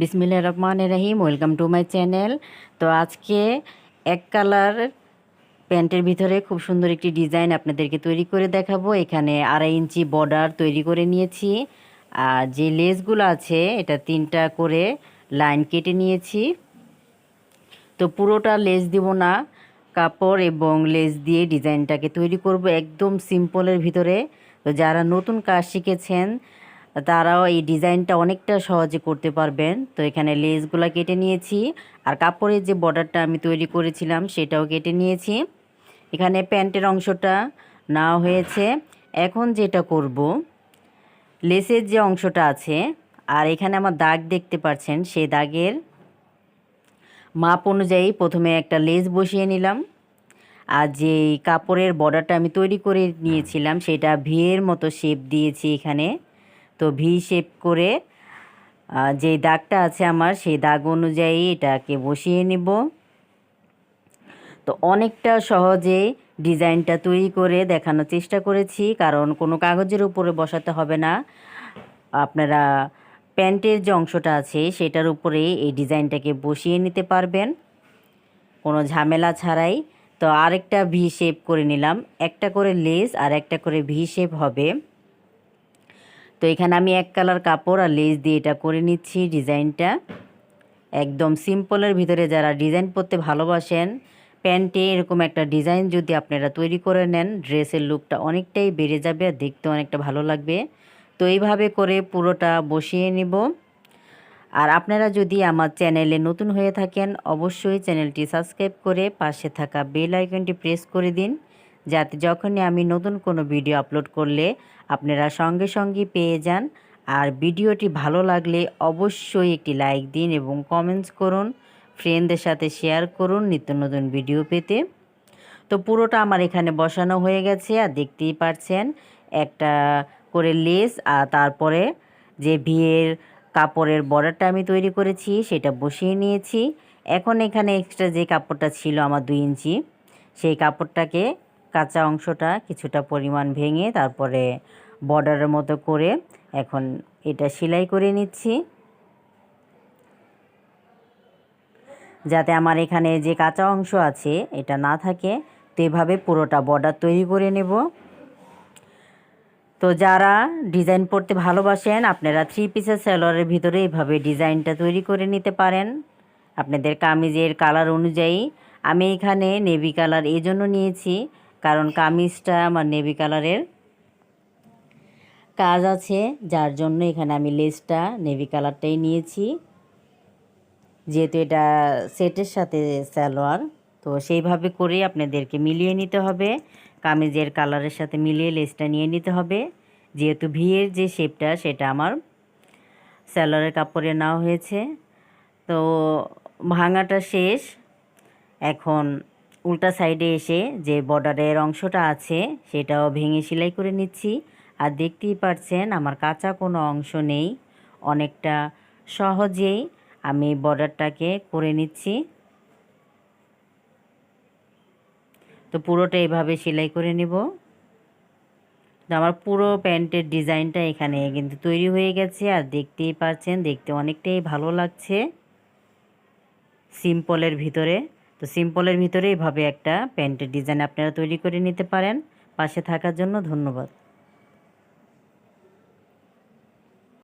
বিসমিল্লা রহমান রাহিম, welcome to my channel. তো আজকে এক কালার প্যান্টের ভিতরে খুব সুন্দর একটি ডিজাইন আপনাদেরকে তৈরি করে দেখাবো। এখানে আড়াই ইঞ্চি বর্ডার তৈরি করে নিয়েছি। আর যে লেসগুলো আছে, এটা তিনটা করে লাইন কেটে নিয়েছি। তো পুরোটা লেস দিব না, কাপড় এবং লেস দিয়ে ডিজাইনটাকে তৈরি করব একদম সিম্পলের ভিতরে। তো যারা নতুন কাজ শিখেছেন তারাও এই ডিজাইনটা অনেকটা সহজে করতে পারবেন। তো এখানে লেসগুলো কেটে নিয়েছি। আর কাপড়ের যে বর্ডারটা আমি তৈরি করেছিলাম, সেটাও কেটে নিয়েছি। এখানে প্যান্টের অংশটা নেওয়া হয়েছে। এখন যেটা করব, লেসের যে অংশটা আছে, আর এখানে আমার দাগ দেখতে পাচ্ছেন, সেই দাগের মাপ অনুযায়ী প্রথমে একটা লেস বসিয়ে নিলাম। আর যে কাপড়ের বর্ডারটা আমি তৈরি করে নিয়েছিলাম, সেটা ভিয়ের মতো শেপ দিয়েছি এখানে। তো ভি শেপ করে যে দাগটা আছে আমার, সেই দাগ অনুযায়ী এটাকে বসিয়ে নেব। তো অনেকটা সহজে ডিজাইনটা তৈরি করে দেখানোর চেষ্টা করেছি, কারণ কোনো কাগজের উপরে বসাতে হবে না। আপনারা প্যান্টের যে অংশটা আছে, সেটার উপরে এই ডিজাইনটাকে বসিয়ে নিতে পারবেন। কোনো ঝামেলা ছাড়াই। তো আরেকটা ভি শেপ করে নিলাম। একটা করে লেস আর একটা করে ভি শেপ হবে। তো এখানে আমি এক কালার কাপড় আর লেস দিয়ে এটা করে নিচ্ছি ডিজাইনটা। একদম সিম্পলের ভিতরে যারা ডিজাইন করতে ভালোবাসেন, প্যান্টে এরকম একটা ডিজাইন যদি আপনারা তৈরি করে নেন ড্রেসের লুকটা অনেকটাই বেড়ে যাবে আর দেখতে অনেকটা ভালো লাগবে। তো এইভাবে করে পুরোটা বসিয়ে নিব। আর আপনারা যদি আমার চ্যানেলে নতুন হয়ে থাকেন, অবশ্যই চ্যানেলটি সাবস্ক্রাইব করে পাশে থাকা বেল আইকনটি প্রেস করে দিন। যাতে যখনই আমি নতুন কোনো ভিডিও আপলোড করলে আপনারা সঙ্গে সঙ্গে পেয়ে যান। আর ভিডিওটি ভালো লাগলে অবশ্যই একটি লাইক দিন এবং কমেন্টস করুন ফ্রেন্ডদের সাথে শেয়ার করুন নিত্য নতুন ভিডিও পেতে। তো পুরোটা আমার এখানে বসানো হয়ে গেছে আর দেখতেই পাচ্ছেন একটা করে লেস আর তারপরে যে বিয়ের কাপড়ের বর্ডারটা আমি তৈরি করেছি সেটা বসিয়ে নিয়েছি। এখন এখানে এক্সট্রা যে কাপড়টা ছিল আমার দুই ইঞ্চি, সেই কাপড়টাকে কাঁচা অংশটা কিছুটা পরিমাণ ভেঙে তারপরে বর্ডারের মতো করে এখন এটা সেলাই করে নিচ্ছি। যাতে আমার এখানে যে কাঁচা অংশ আছে এটা না থাকে, তো এভাবে পুরোটা বর্ডার তৈরি করে নেব। তো যারা ডিজাইন পড়তে ভালোবাসেন, আপনারা থ্রি পিসের সেলরের ভিতরে এইভাবে ডিজাইনটা তৈরি করে নিতে পারেন। আপনাদের কামিজের কালার অনুযায়ী আমি এখানে নেভি কালার এই জন্য নিয়েছি। কারণ কামিজটা আমার নেভি কালারের কাজ আছে, যার জন্য এখানে আমি লেসটা নেভি কালারটাই নিয়েছি। যেহেতু এটা সেটের সাথে সালোয়ার, তো সেইভাবে করেই আপনাদেরকে মিলিয়ে নিতে হবে। কামিজের কালারের সাথে মিলিয়ে লেসটা নিয়ে নিতে হবে। যেহেতু ভিয়ের যে শেপটা সেটা আমার সালোয়ারের কাপড়ে নেওয়া হয়েছে। তো ভাঙাটা শেষ। এখন উল্টা সাইডে এসে যে বর্ডারের অংশটা আছে, সেটাও ভেঙে সেলাই করে নিচ্ছি। আর দেখতেই পাচ্ছেন আমার কাঁচা কোনো অংশ নেই। অনেকটা সহজেই আমি বর্ডারটাকে করে নিচ্ছি। তো পুরোটা এভাবে সেলাই করে নেব। তো আমার পুরো প্যান্টের ডিজাইনটা এখানে কিন্তু তৈরি হয়ে গেছে। আর দেখতেই পাচ্ছেন, দেখতে অনেকটাই ভালো লাগছে। সিম্পলের ভিতরে। তো সিম্পলের ভিতরে এইভাবে একটা প্যান্টের ডিজাইন আপনারা তৈরি করে নিতে পারেন। পাশে থাকার জন্য ধন্যবাদ।